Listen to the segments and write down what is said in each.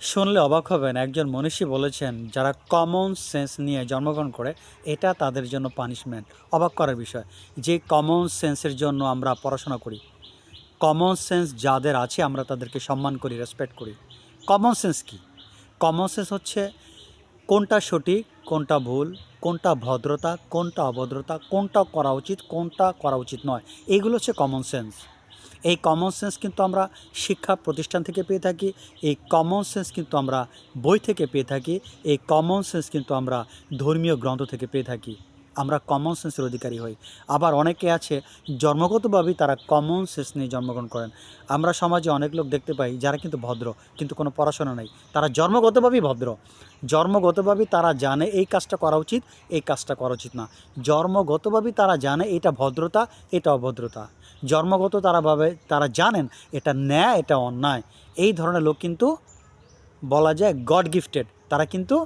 শুনলে অবাক হবেন, একজন মনীষী বলেছেন, যারা কমন সেন্স নিয়ে জন্মগ্রহণ করে, এটা তাদের জন্য পানিশমেন্ট অবাক করার বিষয়, যে কমন সেন্সের জন্য আমরা পড়াশোনা করি কমন সেন্স যাদের আছে আমরা তাদেরকে সম্মান করি রেসপেক্ট করি। কমন সেন্স কি? কমন সেন্স হচ্ছে কোনটা সঠিক, কোনটা ভুল, কোনটা ভদ্রতা, কোনটা অভদ্রতা, কোনটা করা উচিত, কোনটা করা উচিত নয়। এইগুলো হচ্ছে কমন সেন্স এই কমন সেন্স কিন্তু আমরা শিক্ষা প্রতিষ্ঠান থেকে পেয়ে থাকি, এই কমন সেন্স কিন্তু আমরা বই থেকে পেয়ে থাকি, এই কমন সেন্স কিন্তু আমরা ধর্মীয় গ্রন্থ থেকে পেয়ে থাকি, আমরা কমন সেন্সের অধিকারী হই। আবার অনেকে আছে, জন্মগতভাবেই তারা কমন সেন্স নিয়ে জন্মগ্রহণ করেন। আমরা সমাজে অনেক লোক দেখতে পাই, যারা কিন্তু ভদ্র, কিন্তু কোনো পড়াশোনা নেই। তারা জন্মগতভাবেই ভদ্র। জন্মগতভাবেই তারা জানে এই কাজটা করা উচিত, এই কাজটা করা উচিত না। জন্মগতভাবেই তারা জানে এটা ভদ্রতা, এটা অভদ্রতা। জন্মগত তারা ভাবে, তারা জানেন এটা ন্যায়, এটা অন্যায়। এই ধরনের লোক কিন্তু বলা যায় গড গিফটেড তারা কিন্তু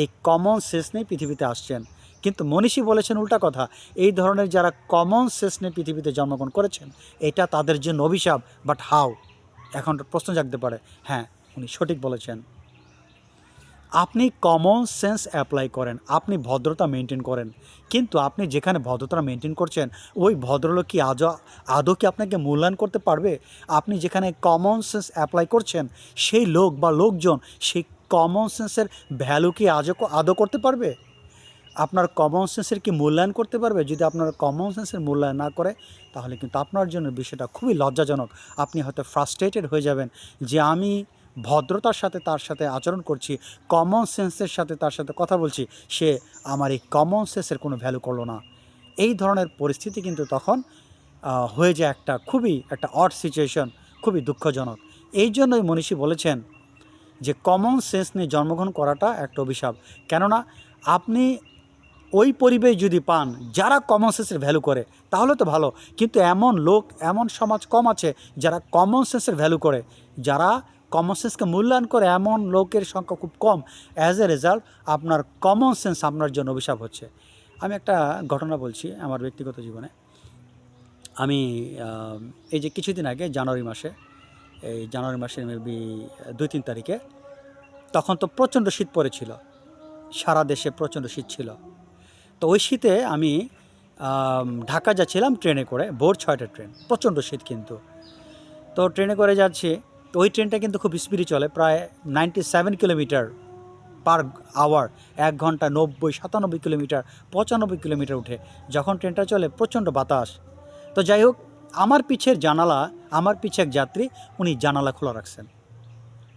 এই কমন সেন্স নিয়ে পৃথিবীতে আসছেন। কিন্তু মনীষী বলেছেন উল্টা কথা, এই ধরনের যারা কমন সেন্স নিয়ে পৃথিবীতে জন্মগ্রহণ করেছেন, এটা তাদের জন্য অভিশাপ। বাট হাউ এখন প্রশ্ন জাগতে পারে। হ্যাঁ উনি সঠিক বলেছেন। আপনি কমন সেন্স অ্যাপ্লাই করেন, আপনি ভদ্রতা মেনটেন করেন। কিন্তু আপনি যেখানে ভদ্রতা মেনটেন করছেন, ওই ভদ্রলোক কি আজও আদৌ কি আপনাকে মূল্যায়ন করতে পারবে? আপনি যেখানে কমন সেন্স অ্যাপ্লাই করছেন, সেই লোক বা লোকজন, সেই কমন সেন্সের ভ্যালু কি আজও আদৌ করতে পারবে? আপনার কমন সেন্সের কি মূল্যায়ন করতে পারবে? যদি আপনার কমন সেন্সের মূল্যায়ন না করে, তাহলে কিন্তু আপনার জন্য বিষয়টা খুবই লজ্জাজনক। আপনি হয়তো ফ্রাস্ট্রেটেড হয়ে যাবেন যে আমি ভদ্রতার সাথে তার সাথে আচরণ করছি কমন সেন্সের সাথে তার সাথে কথা বলছি, সে আমার এই কমন সেন্সের কোনো ভ্যালু করল না। এই ধরনের পরিস্থিতি কিন্তু তখন হয়ে যায় একটা খুবই, একটা অড সিচুয়েশন খুবই দুঃখজনক। এই জন্যই মনীষী বলেছেন যে কমন সেন্স নিয়ে জন্মগ্রহণ করাটা একটা অভিশাপ। কেননা, আপনি ওই পরিবেশ যদি পান, যারা কমন সেন্সের ভ্যালু করে, তাহলে তো ভালো। কিন্তু এমন লোক, এমন সমাজ কম আছে, যারা কমন সেন্সের ভ্যালু করে, যারা কমন সেন্সকে মূল্যায়ন করে এমন লোকের সংখ্যা খুব কম। অ্যাজ এ রেজাল্ট আপনার কমন সেন্স আপনার জন্য অভিশাপ হচ্ছে। আমি একটা ঘটনা বলছি আমার ব্যক্তিগত জীবনে। আমি এই যে কিছুদিন আগে জানুয়ারি মাসে, এই জানুয়ারি মাসের মেবি দুই তিন তারিখে, তখন তো প্রচণ্ড শীত পড়েছিল। সারা দেশে প্রচণ্ড শীত ছিল। তো ওই শীতে আমি ঢাকা যাচ্ছিলাম ট্রেনে করে, ভোর ছয়টা ট্রেন। প্রচণ্ড শীত কিন্তু। তো ট্রেনে করে যাচ্ছি তো ওই ট্রেনটা কিন্তু খুব স্পিডে চলে, প্রায় ninety seven kilometre per hour এক ঘণ্টা নব্বই, সাতানব্বই কিলোমিটার পঁচানব্বই কিলোমিটার উঠে। যখন ট্রেনটা চলে, প্রচণ্ড বাতাস। তো যাই হোক, আমার পিছের জানালা, আমার পিছে এক যাত্রী, উনি জানালা খোলা রাখছেন।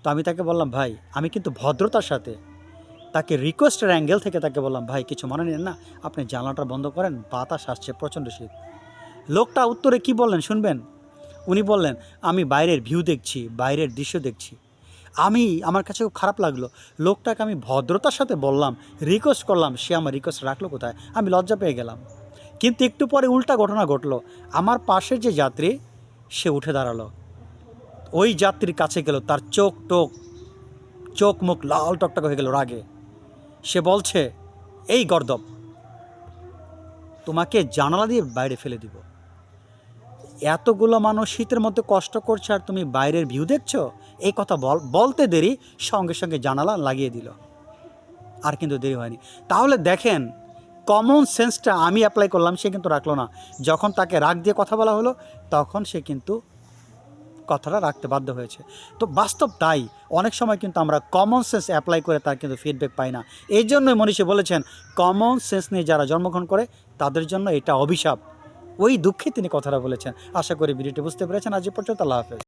তো আমি তাকে বললাম, ভাই, আমি কিন্তু ভদ্রতার সাথে তাকে রিকোয়েস্টের অ্যাঙ্গেল থেকে তাকে বললাম, ভাই, কিছু মনে নেন না? আপনি জানালাটা বন্ধ করেন, বাতাস আসছে, প্রচণ্ড শীত। লোকটা উত্তরে কি বললেন, শুনবেন? উনি বললেন, আমি বাইরের ভিউ দেখছি, বাইরের দৃশ্য দেখছি। আমি, আমার কাছে খুব খারাপ লাগল। লোকটাকে আমি ভদ্রতার সাথে বললাম রিকোয়েস্ট করলাম, সে আমার রিকোয়েস্ট রাখল কোথায়? আমি লজ্জা পেয়ে গেলাম। কিন্তু একটু পরে উল্টা ঘটনা ঘটলো। আমার পাশের যে যাত্রী, সে উঠে দাঁড়াল। ওই যাত্রীর কাছে গেল, তার চোখ টোক, চোখ মুখ লাল টকটক হয়ে গেল রাগে। সে বলছে, এই গর্দব, তোমাকে জানালা দিয়ে বাইরে ফেলে দিব। এতগুলো মানুষ শীতের মধ্যে কষ্ট করছে আর তুমি বাইরের ভিউ দেখছ? এই কথা বল বলতে দেরি, সঙ্গে সঙ্গে জানালা লাগিয়ে দিল। আর কিন্তু দেরি হয়নি। তাহলে দেখেন কমন সেন্সটা আমি অ্যাপ্লাই করলাম, সে কিন্তু রাখল না। যখন তাকে রাগ দিয়ে কথা বলা হলো, তখন সে কিন্তু কথাটা রাখতে বাধ্য হয়েছে। তো বাস্তব তাই, অনেক সময় কিন্তু আমরা কমন সেন্স অ্যাপ্লাই করে তার কিন্তু ফিডব্যাক পাই না। এই জন্যই মনীষী বলেছেন কমন সেন্স নিয়ে যারা জন্মগ্রহণ করে, তাদের জন্য এটা অভিশাপ। ওই দুঃখে তিনি কথাটা বলেছেন। আশা করি ভিডিওটি বুঝতে পেরেছেন। আজ পর্যন্ত আল্লাহ হাফেজ।